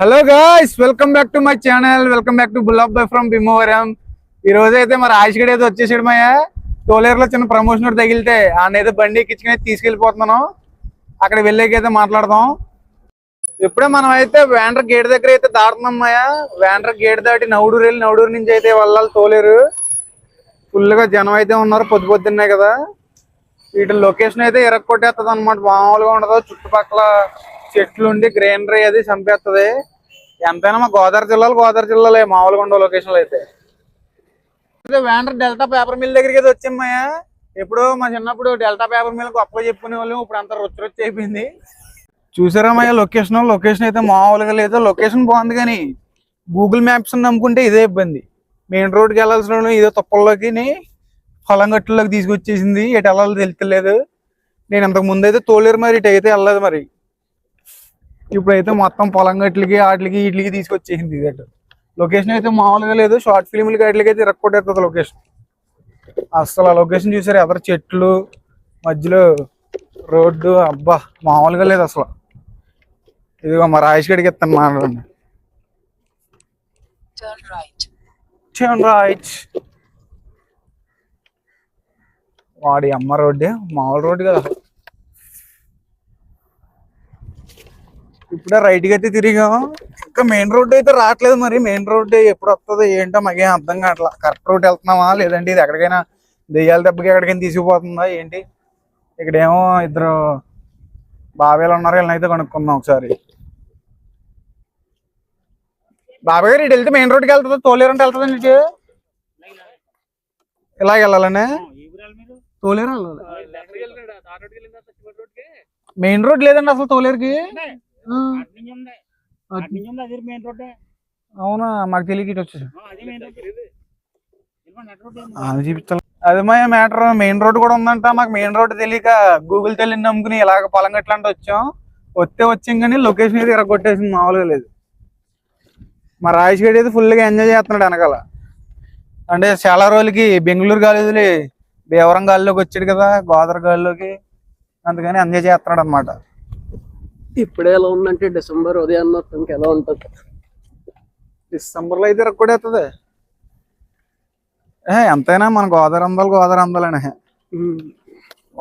Hello guys welcome back to my channel welcome back to బుల్లప్ బై from Bhimavaram ఈ రోజు అయితే మరి గడి అయితే వచ్చేసాడు మయ్య టోలేరులో చిన్న ప్రమోషన్ తగిలితే ఆయన బండి ఎక్కించుకుని తీసుకెళ్ళిపోతున్నాను అక్కడ వెళ్ళేకైతే మాట్లాడదాం. ఇప్పుడే మనం అయితే వేండ్ర గేట్ దగ్గర అయితే దాటుతున్నాం మయ్య వేండ్ర గేట్ దాటి నవడూరు వెళ్ళి నవడూరు నుంచి అయితే వెళ్ళాలి తోలేరు. ఫుల్గా జనం అయితే ఉన్నారు పొద్దు పొద్దున్నే కదా. వీటి లొకేషన్ అయితే ఇరక్కొట్టేస్తుంది అనమాట మామూలుగా ఉండదు చుట్టుపక్కల చెట్లు ఉండి గ్రీనరీ అది చంపేస్తుంది ఎంతైనా మా గోదావరి జిల్లాలో గోదావరి జిల్లాలో మామూలుగా ఉండవు లొకేషన్లు అయితే. వేండర్ డెల్టా పేపర్ మిల్ దగ్గరికి అయితే వచ్చామయ్యా. ఎప్పుడో మా చిన్నప్పుడు డెల్టా పేపర్ మిల్ గొప్పగా చెప్పుకునే వాళ్ళు ఇప్పుడు అంత రుచి రుచి అయిపోయింది. చూసారా మయ్య లొకేషన్ లొకేషన్ అయితే మామూలుగా లేదు. లొకేషన్ బాగుంది కానీ గూగుల్ మ్యాప్స్ నమ్ముకుంటే ఇదే ఇబ్బంది. మెయిన్ రోడ్కి వెళ్ళాల్సిన ఇదే తుప్పల్లోకి పొలం గట్టులోకి తీసుకొచ్చేసింది. ఎటు వెళ్ళాలో తెలుస్తలేదు నేను ఇంతకు ముందు అయితే తోలేరు మరి ఇటు అయితే వెళ్ళలేదు మరి. ఇప్పుడైతే మొత్తం పొలం గట్లకి వాటికి వీటికి తీసుకొచ్చేసింది ఇది అటు. లొకేషన్ అయితే మామూలుగా లేదు షార్ట్ ఫిల్మ్లకి వాటికి అయితే ఇరక్కొట్టేస్తుంది లొకేషన్ అసలు ఆ లొకేషన్ చూసారు? ఎదరు చెట్లు మధ్యలో రోడ్డు అబ్బా మామూలుగా లేదు అసలు. ఇదిగో మా రాజేష్ గడికి ఇస్తాను మాట్లాడండి. వాడి అమ్మ రోడ్డే మామూలు రోడ్డు కదా. ఇప్పుడే రైట్కి అయితే తిరిగాం ఇంకా మెయిన్ రోడ్ అయితే రావట్లేదు మరి మెయిన్ రోడ్ ఎప్పుడు వస్తుందో ఏంటో మాకేం అర్థం కావట్లా కరెక్ట్ రోడ్ వెళ్తున్నామా లేదంటే ఇది ఎక్కడికైనా దెయ్యాల దెబ్బకి ఎక్కడికైనా తీసుకుపోతుందా ఏంటి ఇక్కడేమో ఇద్దరు బాబాయ్లు ఉన్నారు వీళ్ళని అయితే కనుక్కుందాం ఒకసారి బాబాయ్ గారు ఇటు వెళ్తే మెయిన్ రోడ్కి వెళ్తుందా తోలేరు అంటే వెళ్తుందా ఇలాగ వెళ్ళాలండి వెళ్ళాలనే తోలేరు వెళ్ళాలి మెయిన్ రోడ్ లేదండి అసలు తోలేరుకి అవునా మాకు తెలియక ఇటు వచ్చేసి. అది చూపిస్తాను అది మా మ్యాటర్ మెయిన్ రోడ్ కూడా ఉందంట. మాకు మెయిన్ రోడ్ తెలియక గూగుల్ తెలియని నమ్ముకుని ఇలాగ పొలం గట్ల అంటే వచ్చాం. వస్తే వచ్చాం కానీ లొకేషన్ అయితే ఇరగొట్టేసింది మామూలుగా లేదు. మా రాజేష్ గడి అయితే ఫుల్గా ఎంజాయ్ చేస్తున్నాడు వెనకాల. అంటే చాలా రోజులకి బెంగళూరు కాలేజీలు భీవరం గాలిలోకి వచ్చాడు కదా గోదావరి గాలిలోకి అందుకని ఎంజాయ్ చేస్తున్నాడు అనమాట ఇప్పుడే ఎలా ఉందంటే డిసెంబర్ ఉదయం మొత్తం ఎలా ఉంటది? డిసెంబర్లో అయితే ఇరగొట్టేస్తుంది ఏ ఎంతైనా మన గోదావరి అందాలు గోదావరి అందాలనే.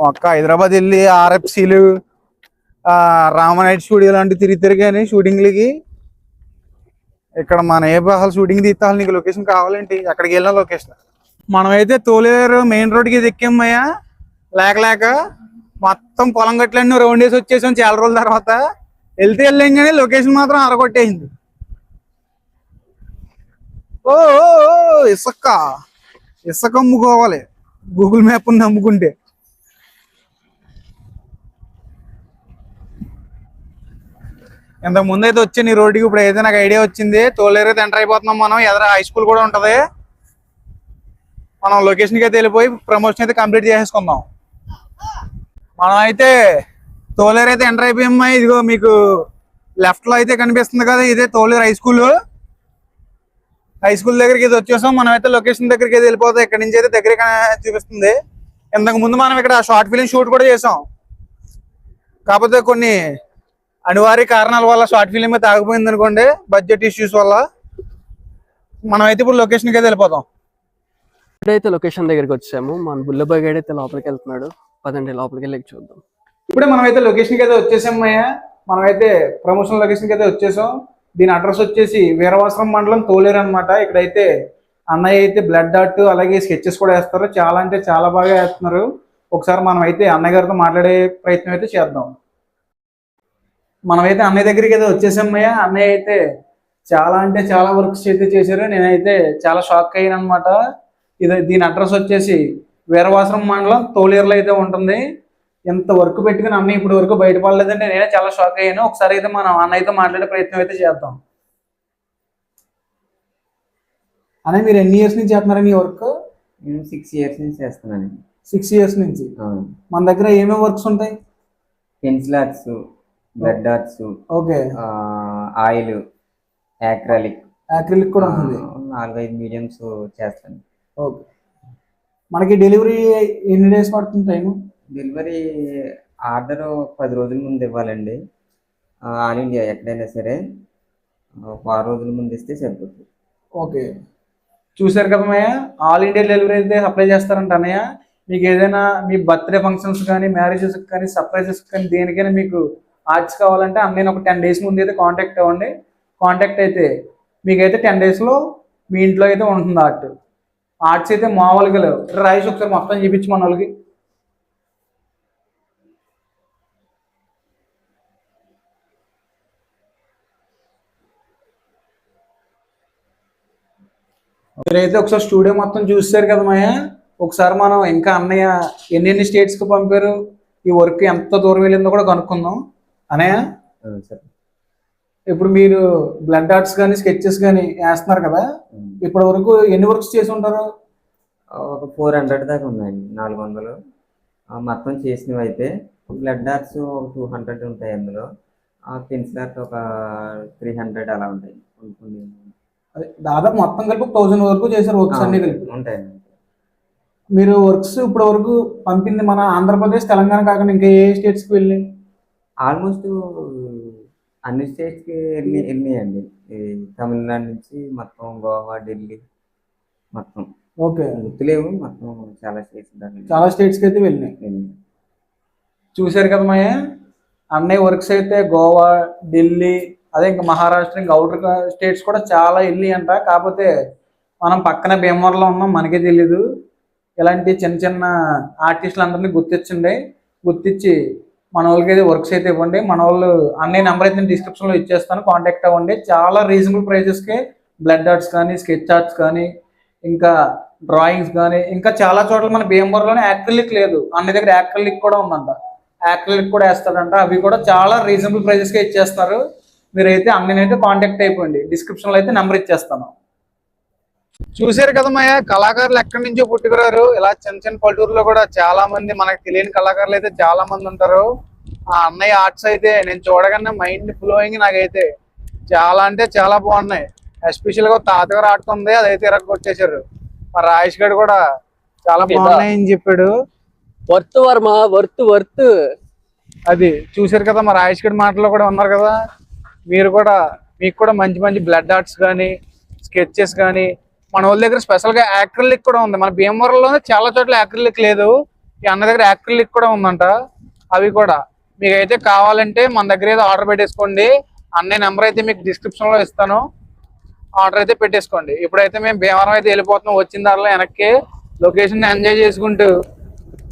ఒక్క హైదరాబాద్ వెళ్ళి ఆర్ఎఫ్సీలు రామనైట్ స్టూడియో లాంటివి తిరిగి తిరిగాని షూటింగ్లకి ఇక్కడ మన ఏ అసలు షూటింగ్ తీస్తే నీకు లొకేషన్ కావాలేంటి? ఎక్కడికి వెళ్ళిన లొకేషన్? మనమైతే తోలేరు మెయిన్ రోడ్కి ఎక్కామయ్యా. లేక లేక మొత్తం పొలం గట్లన్నీ రౌండ్ వేసి వచ్చేసాం చాలా రోజుల తర్వాత. వెళ్తే వెళ్ళాం కానీ లొకేషన్ మాత్రం అరగొట్టేసింది. ఓ ఓ, ఓ, ఇసుక. ఇసుక అమ్ముకోవాలి. గూగుల్ మ్యాప్ నమ్ముకుంటే ఇంతకు ముందు అయితే వచ్చింది ఈ రోడ్డుకి ఇప్పుడు అయితే నాకు ఐడియా వచ్చింది. తోలేరు అయితే ఎంటర్ అయిపోతున్నాం మనం. ఎదర హై స్కూల్ కూడా ఉంటుంది. మనం లొకేషన్కి అయితే వెళ్ళిపోయి ప్రమోషన్ అయితే కంప్లీట్ చేసేసుకుందాం. మనం అయితే తోలేరు అయితే ఎంటర్ అయిపోయామ్మా ఇదిగో మీకు లెఫ్ట్లో అయితే కనిపిస్తుంది కదా ఇదే Toleru high school high school దగ్గరికి ఇది వచ్చేసాం. మనం అయితే లొకేషన్ దగ్గరికి అయితే వెళ్ళిపోతాం. ఇక్కడ నుంచి అయితే దగ్గర చూపిస్తుంది. ఇంతకు ముందు మనం ఇక్కడ షార్ట్ ఫిలిం షూట్ కూడా చేసాం. కాకపోతే కొన్ని అనివార్య కారణాల వల్ల షార్ట్ ఫిలిం అయితే ఆగిపోయింది అనుకోండి బడ్జెట్ ఇష్యూస్ వల్ల మనం అయితే ఇప్పుడు లొకేషన్కి అయితే వెళ్ళిపోతాం. ఇప్పుడైతే లొకేషన్ దగ్గరికి వచ్చాము. మన బుల్లబాయ్ గైడ్ అయితే లోపలికి వెళ్తున్నాడు. పదండి లోపలికి వెళ్ళి చూద్దాం. ఇప్పుడే మనం అయితే లొకేషన్కి అయితే వచ్చేసాం అయ్యా. మనం అయితే ప్రమోషన్ లొకేషన్కి అయితే వచ్చేసాం. దీని అడ్రస్ వచ్చేసి వీరవాసరం మండలం తోలేరు అనమాట ఇక్కడైతే అన్నయ్య అయితే బ్లడ్ డాట్ అలాగే స్కెచెస్ కూడా వేస్తారు. చాలా అంటే చాలా బాగా వేస్తున్నారు. ఒకసారి మనం అయితే అన్నయ్య గారితో మాట్లాడే ప్రయత్నం అయితే చేద్దాం. మనమైతే అన్నయ్య దగ్గరికి అయితే వచ్చేసాం అయ్యా. అన్నయ్య అయితే చాలా అంటే చాలా వర్క్స్ అయితే చేశారు. నేనైతే చాలా షాక్ అయ్యాను అనమాట ఇది దీని అడ్రస్ వచ్చేసి వీరవాసరం మండలం తోలేరులో అయితే ఉంటుంది. ఎంత వర్క్ పెట్టుకుని అన్నయ్య ఇప్పుడు వరకు బయటపడలేదంటే నేనే చాలా షాక్ అయ్యాను. ఒకసారి అయితే మనం అన్నయ్యతో మాట్లాడే ప్రయత్నం అయితే చేద్దాం. అన్నయ్య మీరు ఎన్ని ఇయర్స్ నుంచి చేస్తున్నారా మీ వర్క్ నేను సిక్స్ ఇయర్స్ నుంచి చేస్తున్నాను సిక్స్ ఇయర్స్ నుంచి? మన దగ్గర ఏమేమి వర్క్స్ ఉంటాయి? Pencil arts blood arts okay. Oil acrylic acrylic కూడా ఉంటుంది. నాలుగైదు మీడియంస్ చేస్తాను. ఓకే. మనకి డెలివరీ ఎన్ని డేస్ పడుతుంది టైం డెలివరీ ఆర్డర్ పది రోజుల ముందు ఇవ్వాలండి. ఆల్ ఇండియా ఎక్కడైనా సరే ఒక వారం రోజుల ముందు ఇస్తే సరిపోతుంది. ఓకే. చూసారు కదా అన్నయ్య ఆల్ ఇండియా డెలివరీ అయితే అప్లై చేస్తారంట అన్నయ్య. మీకు ఏదైనా మీ బర్త్డే ఫంక్షన్స్ కానీ మ్యారేజెస్ కానీ సర్ప్రైజెస్ కానీ దేనికైనా మీకు ఆర్ట్స్ కావాలంటే అన్నయ్య ఒక టెన్ డేస్ ముందు అయితే కాంటాక్ట్ అవ్వండి. కాంటాక్ట్ అయితే మీకైతే టెన్ డేస్లో మీ ఇంట్లో అయితే ఉంటుంది ఆర్ట్. ఆర్ట్స్ అయితే మామూలుగా లేవు. రైస్ ఒకసారి మొత్తం చూపించి మన వాళ్ళకి. మీరైతే ఒకసారి స్టూడియో మొత్తం చూసారు కదా మాయా? ఒకసారి మనం ఇంకా అన్నయ్య ఎన్నెన్ని స్టేట్స్కి పంపారు? ఈ వర్క్ ఎంత దూరం వెళ్ళిందో కూడా కనుక్కుందాం. అన్నయ్య? సరే. ఇప్పుడు మీరు బ్లడ్ ఆర్ట్స్ కానీ స్కెచెస్ కానీ వేస్తున్నారు కదా. ఇప్పటి వరకు ఎన్ని వర్క్స్ చేసి ఉంటారు? ఒక ఫోర్ హండ్రెడ్ దాకా ఉన్నాయండి నాలుగు వందలు. మొత్తం చేసినవి అయితే బ్లడ్ ఆర్ట్స్ ఒక టూ హండ్రెడ్ ఉంటాయి అందులో. ఆ పెన్సిల్ ఆర్ట్ ఒక త్రీ హండ్రెడ్ అలా ఉంటాయి. దాదాపు మొత్తం కలిపి థౌసండ్ వరకు చేశారు వర్క్స్ అన్ని కలిపి. ఉంటాయండి. మీరు వర్క్స్ ఇప్పటి వరకు పంపింది మన ఆంధ్రప్రదేశ్ తెలంగాణ కాకుండా ఇంకా ఏ స్టేట్స్కి వెళ్ళి? ఆల్మోస్ట్ అన్ని స్టేట్స్కి వెళ్ళి వెళ్ళినాయండి ఈ తమిళనాడు నుంచి మొత్తం గోవా ఢిల్లీ మొత్తం. ఓకే. గుర్తులేవు మొత్తం చాలా స్టేట్స్ చాలా స్టేట్స్కి అయితే వెళ్ళినాయి. చూశారు కదా మాయ? అన్నయ్య వర్క్స్ అయితే గోవా ఢిల్లీ అదే ఇంకా మహారాష్ట్ర ఇంకా అవుటర్ స్టేట్స్ కూడా చాలా వెళ్ళి అంట. కాకపోతే మనం పక్కన భీమవరంలో ఉన్నాం మనకే తెలీదు. ఇలాంటి చిన్న చిన్న ఆర్టిస్టులు అందరినీ గుర్తించండి గుర్తించి మన వాళ్ళకి అయితే వర్క్స్ అయితే ఇవ్వండి. మన వాళ్ళు అన్ని నెంబర్ అయితే డిస్క్రిప్షన్లో ఇచ్చేస్తాను. కాంటాక్ట్ అవ్వండి. చాలా రీజనబుల్ ప్రైజెస్కి బ్లడ్ ఆర్ట్స్ కానీ స్కెచ్ ఆర్ట్స్ కానీ ఇంకా డ్రాయింగ్స్ కానీ ఇంకా చాలా చోట్ల మన భీమవరంలోనే యాక్రిలిక్ లేదు. అన్ని దగ్గర యాక్రిలిక్ కూడా ఉందంట. యాక్రిలిక్ కూడా వేస్తారంట అవి కూడా చాలా రీజనబుల్ ప్రైజెస్కే ఇచ్చేస్తారు మీరైతే అన్నైతే కాంటాక్ట్ అయిపోయింది డిస్క్రిప్షన్లో అయితే నెంబర్ ఇచ్చేస్తాను. చూసారు కదా మా కళాకారులు ఎక్కడి నుంచో పుట్టుకురారు. ఇలా చిన్న చిన్న పల్లెటూరులో కూడా చాలా మంది మనకు తెలియని కళాకారులు అయితే చాలా మంది ఉంటారు. ఆ అన్నయ్య ఆర్ట్స్ అయితే నేను చూడగానే మైండ్ ఫ్లోయింగ్ నాకైతే. చాలా అంటే చాలా బాగున్నాయి. ఎస్పెషల్గా తాతగారు ఆర్ట్ ఉంది అదైతే ఇరగ కొట్టేశారు మా రాజేష్ గారు కూడా చాలా బాగున్నాయి అని చెప్పాడు. Worth Varma worth worth. అది చూశారు కదా మా రాజేష్ గారి మాటలో కూడా ఉన్నారు కదా. మీరు కూడా మీకు కూడా మంచి మంచి బ్లడ్ ఆర్ట్స్ కానీ స్కెచెస్ కానీ మన వాళ్ళ దగ్గర స్పెషల్గా యాక్రిలిక్ కూడా ఉంది. మన భీమవరంలోనే చాలా చోట్ల యాక్రిలిక్ లేదు. ఈ అన్న దగ్గర యాక్రిలిక్ కూడా ఉందంట. అవి కూడా. మీకు అయితే కావాలంటే మన దగ్గర ఏదో ఆర్డర్ పెట్టేసుకోండి. అన్నయ్య నెంబర్ అయితే మీకు డిస్క్రిప్షన్లో ఇస్తాను. ఆర్డర్ అయితే పెట్టేసుకోండి. ఇప్పుడైతే మేము భీమవరం అయితే వెళ్ళిపోతున్నాం. వచ్చిన దారిలో వెనక్కి లొకేషన్ ఎంజాయ్ చేసుకుంటూ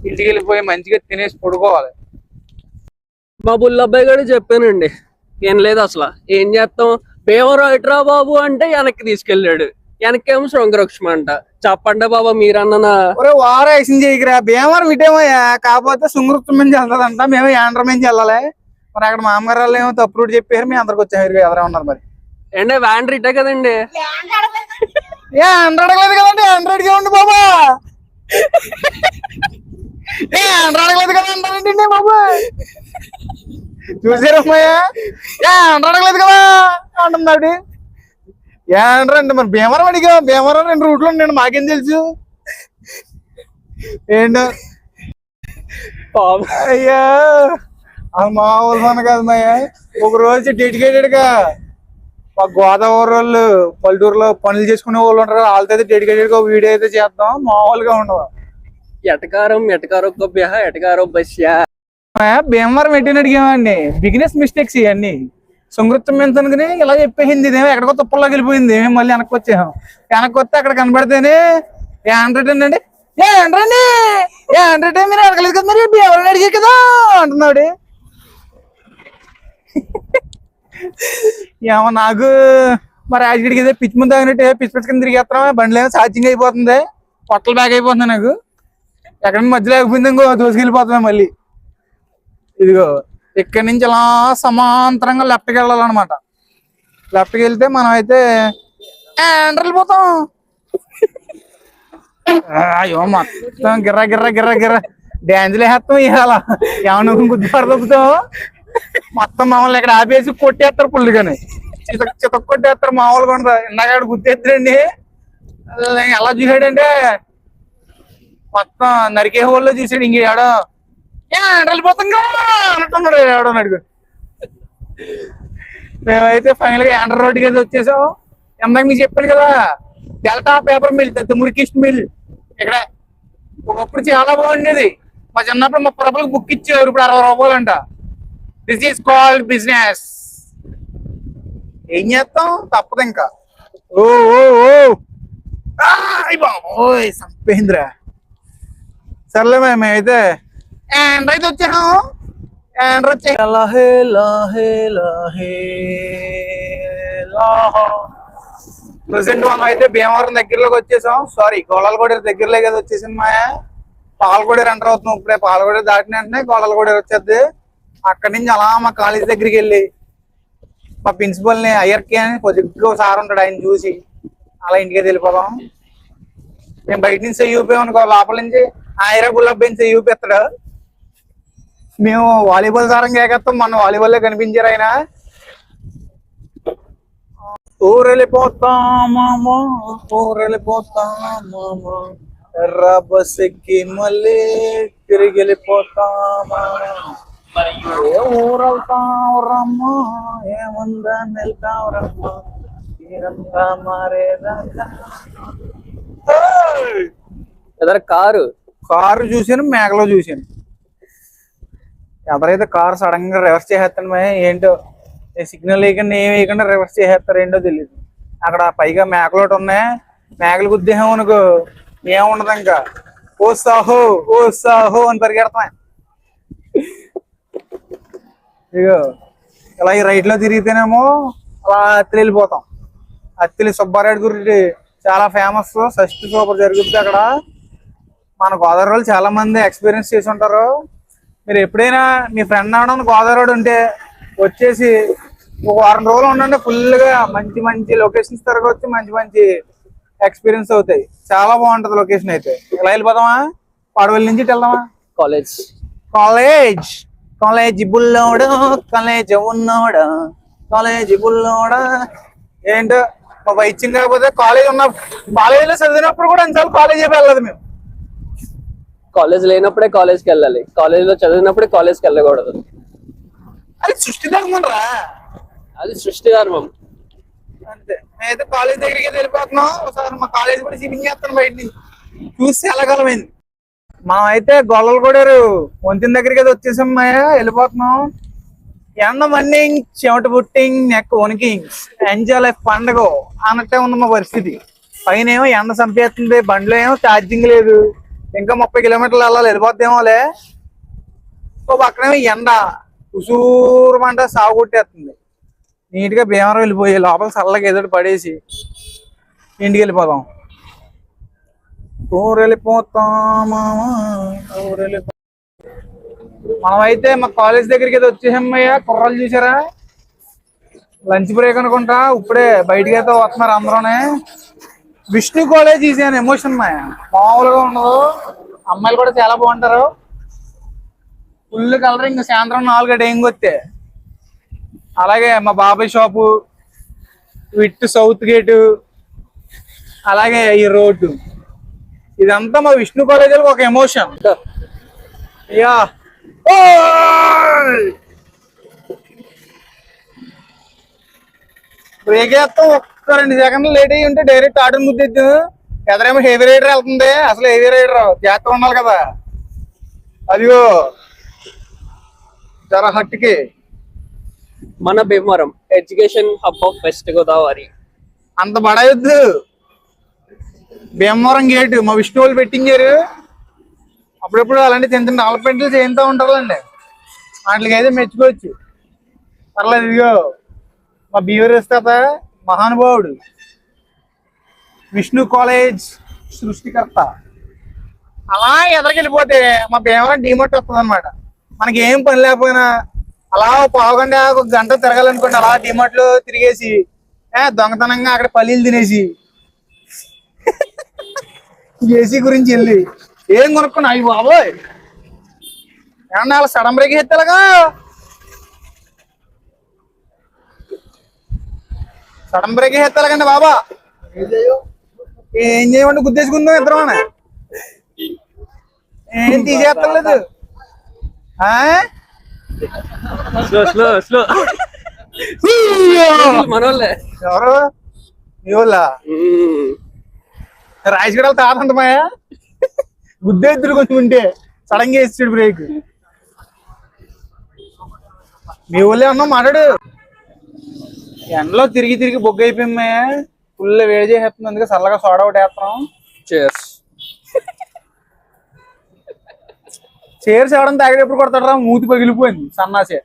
ఇంటికి వెళ్ళిపోయి మంచిగా తినేసి పడుకోవాలి. మా బుల్లబ్బాయి గారు చెప్పానండి. ఏం లేదు అసలు. ఏం చేస్తాం? భీమవరం ఎట్రా బాబు అంటే వెనక్కి తీసుకెళ్ళాడు. వెనక్కేమో శృంగరక్షమ అంట చెప్పండి బాబా మీరన్న ఒరే వారం వేసింది చేయకురా. భీమవరం ఇటేమయ్యా? కాకపోతే సుంగృతం నుంచి వెళ్తాదంట. మేము యాండ్రం నుంచి వెళ్ళాలి. మరి అక్కడ మామగారు వాళ్ళు ఏమో తప్పుడు రూట్ చెప్పారు. మేము అందరికి వచ్చారు ఎదురే ఉన్నారు మరి. ఏంటే వ్యాన్ రిటే కదండి? ఏ హండ్రెడ్ అడగలేదు కదండి. హండ్రెడ్కి ఉండి బాబా. ఏ హండ్రెడ్ అడగలేదు కదా అంటారండి బాబా? చూసారమ్మయ్యా? ఏ హండ్రెడ్ అడగలేదు కదా? అంటుంది ఆవిడ ఏ హండ్రెడ్ అంటే మరి భీమవరం అడిగా భీమవరం రెండు రూట్లు ఉండండి మాకేం తెలుసు? ఏంటో. అయ్యా అది మామూలు మాయ. ఒక రోజు డెడికేటెడ్గా మా గోదావరి వాళ్ళు పల్లెటూరులో పనులు చేసుకునే వాళ్ళు ఉంటారు వాళ్ళతో అయితే డెడికేటెడ్గా వీడియో అయితే చేద్దాం. మామూలుగా ఉండదు ఎటకారం ఎటకారం గొబ్బ ఎటకారం బస్యా. మాయ, భీమవరం ఎట్టిన అడిగామండి? బిగినెస్ మిస్టేక్స్ ఇవన్నీ. సంగృత్తం ఇలా చెప్పేసింది ఇదేమో ఎక్కడికో తుప్పల్లోకి వెళ్ళిపోయింది మేము మళ్ళీ వెనక్కి వచ్చాము వెనక్కి వస్తే అక్కడ కనబడితేనే ఏ హండ్రెడ్ అండి? ఏ హండ్రెడ్ ఏ హండ్రెడ్ మీరు అడగలేదు కదా మరి? భీమవరం అడిగే కదా? అంటున్నాడు. ఏమో నాకు మరి రాజగిడికి ఏదో పిచ్చి ముందు తాగినట్టు పిచ్చి పిచ్చి కింద తిరిగేస్తామా బండ్లు ఏమో ఛార్జింగ్ అయిపోతుంది. పొట్టలు బ్యాగ్ అయిపోతుంది నాకు. ఎక్కడ మధ్యలో అయిపోయింది ఇంకో దోసుకెళ్ళిపోతామే మళ్ళీ. ఇదిగో. ఇక్కడి నుంచి అలా సమాంతరంగా లెఫ్ట్కి వెళ్ళాలన్నమాట. లెఫ్ట్కి వెళ్తే మనం అయితే వెళ్ళిపోతాం అయ్యో మొత్తం గిర్ర గిర్ర గిర్ర గిర్ర. డ్యాన్స్లు వేస్తాం ఇవాళ ఏమన్నా గుద్దు పడదొప్పుతాం మొత్తం మామూలు ఇక్కడ ఆపేసి కొట్టేస్తారు పుల్లుగాని చితక చితక్ కొట్టేస్తారు మామూలుగా ఉండదు. ఇందాక ఆడ గుర్తెత్తారండి. ఎలా చూసాడంటే మొత్తం నరికే హోల్లో చూసాడు ఇంక ఆడ వెళ్ళిపోతాం కదా అంటున్నాడు ఆడ అడుగు. మేమైతే ఫైనల్గా ఎంటర్ రోడ్డుకి అయితే వచ్చేసాం ఇందాక మీకు చెప్పాను కదా డెల్టా పేపర్ మిల్ మురికిస్ట్ మిల్ ఇక్కడ ఒకప్పుడు చాలా బాగుండేది. మా చిన్నప్పుడు ముప్పై రూపాయలకు బుక్ ఇచ్చేవారు ఇప్పుడు అరవై రూపాయలు అంట దిస్ ఈస్ కాల్డ్ బిజినెస్ ఏం చేస్తాం? తప్పదు ఇంకా. ఓ ఓ ఓ. బాబోయ్ సంపేంద్రా సర్లే మేము ఎండ్ర అయితే వచ్చాను ఎండ్ర వచ్చే లాహే లాహే లాహే లాహో ప్రజెంట్ మనం అయితే భీమవరం దగ్గరలోకి వచ్చేసాం. సారీ గోళాలగూడ దగ్గరలో కదా వచ్చేసింది మా పాలగూడ ఎంటర్ అవుతున్నాం ఇప్పుడే. పాలగూడ దాటిన వెంటనే గోళాలగూడ వచ్చేది అక్కడి నుంచి అలా మా కాలేజ్ దగ్గరికి వెళ్ళి మా ప్రిన్సిపల్ని అయ్యర్కి అని పొద్దుగా సార్ ఉంటాడు ఆయన చూసి అలా ఇంటికి వెళ్ళిపోదాం. మేము బయట నుంచి చెయ్యి అనుకో లోపల నుంచి ఆయరా గుల్లబ్బ నుంచి చెయ్యి ఊపిస్తాడు. మేము వాలీబాల్ సారం కేకేస్తాం మొన్న వాలీబాల్ కనిపించారు ఆయన. ఊరెళ్ళిపోతామా ఊరెళ్ళిపోతామా ఎర్ర బస్ ఎక్కి మళ్ళీ తిరిగి వెళ్ళిపోతామా ఏ రమ్మా ఏముందని రమ్మా. తీరంతా మారేదాకా కారు? కారు చూసాను మేకలో చూసాను ఎవరైతే కారు సడన్గా రివర్స్ చేసేస్తాను ఏంటో సిగ్నల్ వేయకుండా ఏం వేయకుండా రివర్స్ చేసేస్తారు ఏంటో తెలియదు అక్కడ పైగా మేకలు ఒకటి ఉన్నాయి. మేకలు గుద్దేహం అనుకో ఏముండదు ఇంకా. ఓ సాహో ఓ సాహో అని పరిగెడతాం ఇగో ఇలా ఈ రైట్లో తిరిగితేనేమో అలా అత్తిలి వెళ్ళిపోతాం. అత్తిలి సుబ్బారెడ్డి గురించి చాలా ఫేమస్ షష్టి సూపర్ జరుగుతుంది అక్కడ. మన గోదావరి వాళ్ళు చాలా మంది ఎక్స్పీరియన్స్ చేసి ఉంటారు. మీరు ఎప్పుడైనా మీ ఫ్రెండ్ అవడం గోదావరి ఉంటే వచ్చేసి ఒక వారం రోజులు ఉండండి ఫుల్గా మంచి మంచి లొకేషన్స్ తిరగవచ్చు మంచి మంచి ఎక్స్పీరియన్స్ అవుతాయి. చాలా బాగుంటది లొకేషన్ అయితే. ఇలా వెళ్ళిపోదామా పడవల నుంచి వెళ్దామా? కాలేజ్ కాలేజ్ కాలేజ్ బుల్లోడు కాలేజ్ ఉన్నోడా కాలేజ్ బుల్లోడా. ఏంటో మా వైద్యం కాకపోతే కాలేజ్ ఉన్న కాలేజీలో చదివినప్పుడు కూడా అన్నిసార్లు కాలేజ్ వెళ్ళదు మేము. కాలేజ్ లేనప్పుడే కాలేజ్కి వెళ్ళాలి. కాలేజ్లో చదివినప్పుడే కాలేజ్కి వెళ్ళకూడదు. అది సృష్టి ధర్మం రా. అది సృష్టి ధర్మం. అంతే. కాలేజ్ దగ్గరికి వెళ్ళిపోతున్నాం. ఒకసారి మా కాలేజ్ కూడా చూపింగ్ చేస్తాను బయట నుంచి చూసి ఎలాగలమైంది మనం అయితే గొల్లలు కొడారు వంతిన దగ్గరికి అయితే వచ్చేసాం వెళ్ళిపోతున్నాం. ఎండ మన్నింగ్ చెమట పుట్టింగ్ నెక్ వణికింగ్. ఎంజాయ్ లైఫ్ పండగ. అన్నట్టే ఉంది మా పరిస్థితి. పైన ఏమో ఎండ చంపేస్తుంది బండిలో ఏమో ఛార్జింగ్ లేదు. ఇంకా ముప్పై కిలోమీటర్లు వెళ్ళాలి. వెళ్ళిపోద్దేమోలే. ఓ పక్కనేమో ఎండ. ఉసూరమంట సాగు కొట్టేస్తుంది. నీట్గా భీమవరం వెళ్ళిపోయి లోపల చల్లగా ఏదో పడేసి ఇంటికి వెళ్ళిపోదాం. ఊరు వెళ్ళిపోతామా మనమైతే మా కాలేజ్ దగ్గరికి అయితే వచ్చేసామయ్యా. కుర్రలు చూసారా? లంచ్ బ్రేక్ అనుకుంటా. ఇప్పుడే బయటకి అయితే వస్తున్నారు అందరూనే. విష్ణు కాలేజ్ ఈజీ అని ఎమోషన్ మామూలుగా ఉండదు. అమ్మాయిలు కూడా చాలా బాగుంటారు. ఫుల్ కలర్ ఇంకా సాయంత్రం నాలుగు డేంగ్ వస్తే అలాగే మా బాబాయ్ షాపు విట్ సౌత్ గేట్ అలాగే ఈ రోడ్డు. ఇదంతా మా విష్ణు కాలేజీలో ఒక ఎమోషన్. యా. బ్రేక్ వేస్తాం రెండు సెకండ్లు లేట్ అయ్యి ఉంటే డైరెక్ట్ ఆర్డర్ ముద్దెద్దు. ఎదరేమో హెవీ రైడర్ వెళ్తుంది. అసలు హెవీ రైడర్ జాగ్రత్త ఉండాలి కదా. అదిగో జర హట్టుకి మన Bhimavaram education hub of west Godavari. అంత బడాయొద్దు భీమవరం గేటు మా విష్ణు వాళ్ళు పెట్టించారు అప్పుడప్పుడు అలాంటి చిన్న చిన్న డెవలప్మెంట్లు చేస్తూ ఉంటారండి వాటికి అయితే మెచ్చుకోవచ్చు. పర్లేదు ఇదిగో. మా బీవరేస్ తాత మహానుభావుడు. విష్ణు కాలేజ్ సృష్టికర్త. అలా ఎదరికెళ్ళిపోతే మా భీమవరం డిమోట్ వస్తుంది అనమాట మనకి ఏం పని లేకపోయినా అలా పావుగంట ఒక గంట తిరగాలనుకోండి అలా డిమార్ట్లో తిరిగేసి ఏ దొంగతనంగా అక్కడ పల్లీలు తినేసి ఏసీ గురించి వెళ్ళి ఏం కొనుక్కున్నా అయ్యి బాబోయ్? ఏమన్నా అలా సడన్ బ్రేక్ ఎత్తేలాగా సడన్ బ్రేక్ ఎత్తేలాగండి బాబా. ఏం చేయమంటే గుద్దేసుకుందాం ఇద్దరం ఏం తీసేస్తలేదు ఎవరు. రాజగడ తాతంటమాయా గుద్దే ఇద్దరు కొంచెం ఉంటే సడన్గా వేసాడు బ్రేక్ మీ ఊళ్ళో అన్నా మాట్లాడు. ఎండలో తిరిగి తిరిగి బొగ్గు అయిపోయింది. ఫుల్ వేడి చేసేస్తుంది. అందుకే చల్లగా సోడా ఒకటి వేస్తున్నాం. Cheers. చైర్స్ ఎవడని తాగేటప్పుడు కొడతాడరా మూతి పగిలిపోయింది సన్నాసే.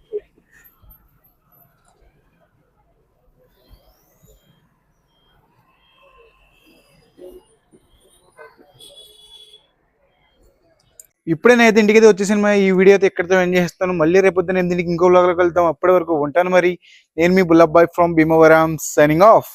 ఇప్పుడే నేను ఇంటికి అయితే వచ్చేసాను మరి ఈ వీడియో అయితే ఎక్కడితో ఎండ్ చేస్తాను. మళ్ళీ రేపొద్దు నేను దీనికి ఇంకో బ్లాగ్లోకి వెళ్తాం. అప్పటి వరకు ఉంటాను మరి. నేను మీ Bullabbai from Bhimavaram signing off